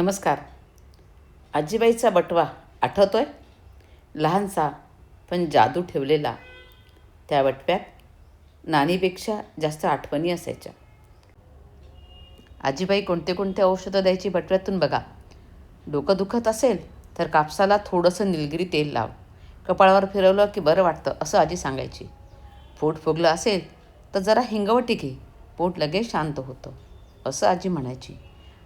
नमस्कार. आजीबाईचा बटवा आठवतो आहे लहानसा पण जादू ठेवलेला. त्या बटव्यात नाणीपेक्षा जास्त आठवणी असायच्या. आजीबाई कोणते कोणते औषधं द्यायची बटव्यातून बघा. डोकं दुखत असेल तर कापसाला थोडंसं निलगिरी तेल लाव. कपाळावर फिरवलं की बरं वाटतं असं आजी सांगायची. पोट फुगलं असेल तर जरा हिंगवटी घे. पोट लगेच शांत होतं असं आजी म्हणायची.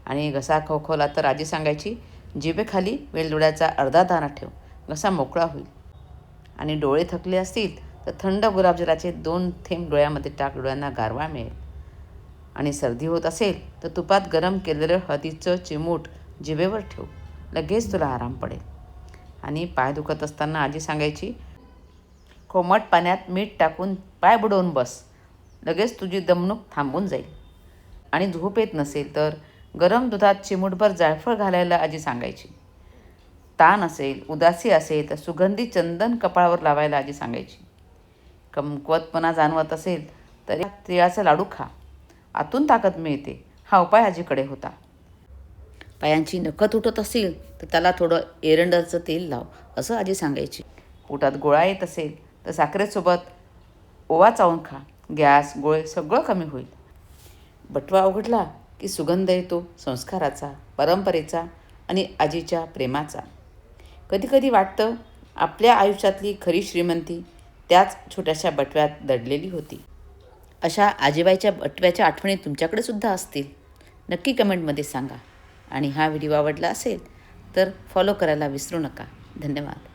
आणि घसा खवखवला तर आजी सांगायची जिभेखाली वेलदोड्याचा अर्धा दाणा ठेव घसा मोकळा होईल. आणि डोळे थकले असतील तर थंड गुलाबजलाचे दोन थेंब डोळ्यामध्ये टाक डोळ्यांना गारवा मिळेल. आणि सर्दी होत असेल तर तुपात गरम केलेलं हळदीचं चिमूट जिभेवर ठेव लगेच तुला आराम पडेल. आणि पाय दुखत असताना आजी सांगायची कोमट पाण्यात मीठ टाकून पाय बुडवून बस लगेच तुझी दमणूक थांबून जाईल. आणि झोप येत नसेल तर गरम दुधात चिमूटभर जायफळ घालायला आजी सांगायची. ताण असेल उदासी असेल तर सुगंधी चंदन कपाळावर लावायला आजी सांगायची. कमकुवतपणा जाणवत असेल तर तिळाचा लाडू खा. आतून ताकद मिळते. हा उपाय आजीकडे होता. पायांची नखं तुटत असेल तर त्याला थोडं एरंडरचं तेल लाव असं आजी सांगायची. पोटात गोळा येत असेल तर साखरेसोबत ओवा चावून खा. गॅस गोळे सगळं कमी होईल. बटवा उघडला की सुगंध येतो संस्काराचा परंपरेचा आणि आजीच्या प्रेमाचा. कधीकधी वाटतं आपल्या आयुष्यातली खरी श्रीमंती त्याच छोट्याशा बटव्यात दडलेली होती. अशा आजीबाईच्या बटव्याच्या आठवणी तुमच्याकडे सुद्धा असतील. नक्की कमेंटमध्ये सांगा. आणि हा व्हिडिओ आवडला असेल तर फॉलो करायला विसरू नका. धन्यवाद.